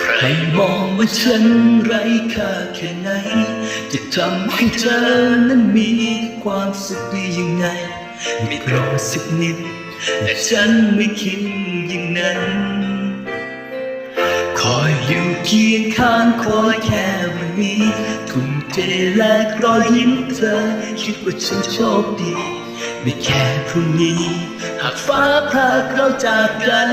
ใครมองว่าฉันไร้ค่าแค่ไหน จะทำให้เธอนั้นมีความสุขได้ยังไง ไม่กลัวสักนิดแต่ฉันไม่คิดอย่างนั้น อยู่เคียงข้างคอยแค่วันนี้ ทุ่มเทและรอยยิ้มเธอ คิดว่าฉันโชคดี ไม่แค่พรุ่งนี้ หากฟ้าพรากเราจากกัน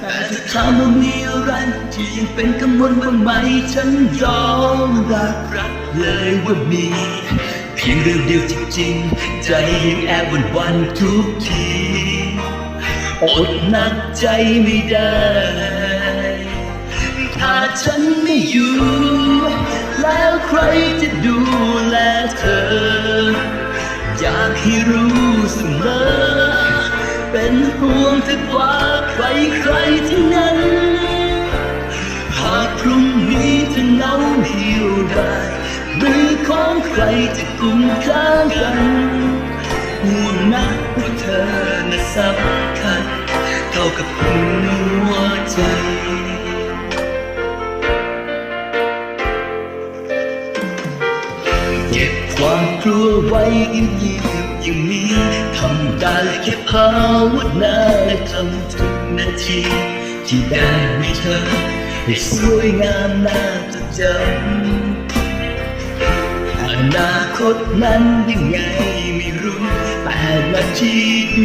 แต่ถ้าถามว่ามีอะไรที่ยังเป็นกังวลบ้างไหม ฉันยอมรับรับเลยว่ามี เพียงเรื่องเดียวจริงๆ ใจยังแอบหวันวันทุกที อดหนักใจไม่ได้ ฉันไม่อยู่ แล้วใครจะดูแลเธอ อยากให้รู้เสมอ เป็นห่วงเธอกว่าใครใครทั้งนั้น หากพรุ่งนี้เธอเหงาเดียวได้มือของใครจะกุมข้างกันห่วงนะว่าเธอน่ะสำคัญเท่ากับหัว เก็บความกลัวไว้เงียบๆอย่างนี้ทำได้แค่ภาวนาและทำทุกนาที ที่ได้มีเธอให้สวยงามน่าจดจำอนาคตนั้นยังไงไม่รู้แต่นาที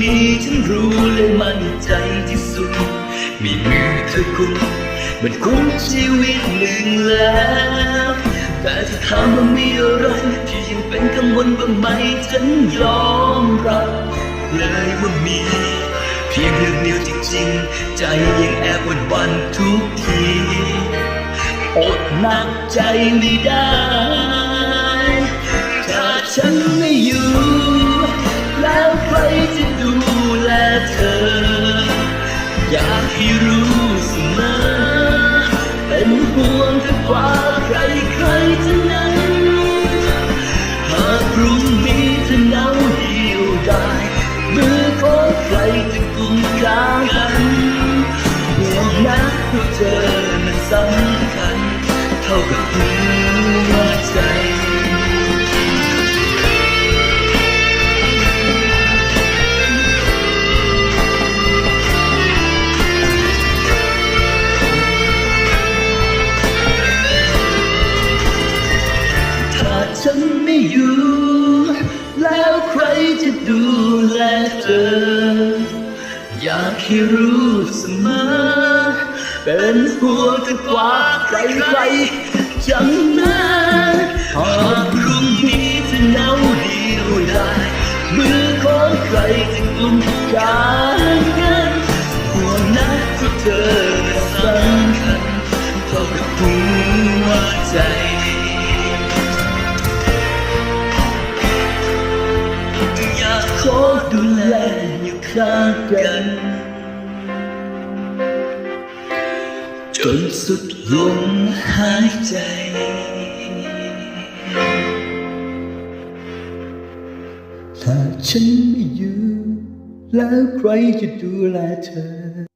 นี้ฉันรู้และมั่นใจที่สุดมีมือเธอคุ้มมันคุ้มชีวิตหนึ่งแล้ว แต่ถ้าถามว่ามีอะไรที่ยังเป็นกังวลบ้างไหมฉันยอมรับเลยว่ามีเพียงเรื่องเดียวจริงๆ ใจยังแอบวันวันทุกทีอดหนักใจไม่ได้ ถ้าฉันไม่อยู่ แล้วใครจะดูแลเธอ อยากให้รู้เสมอ เป็นห่วงเธอกว่าใครใครทั้งนั้น อยู่ แล้วใครจะดูแลเธอ อยากให้รู้เสมอ เป็นห่วงเธอกว่าใครใครๆจังนั้นหากพรุ่งนี้เธอเหงาเดียวได้มือของใครจะกุมกางกัน ดูแลอยู่ข้างกัน จนสุดลมหายใจถ้าฉันไม่อยู่ แล้วใครจะดูแลเธอ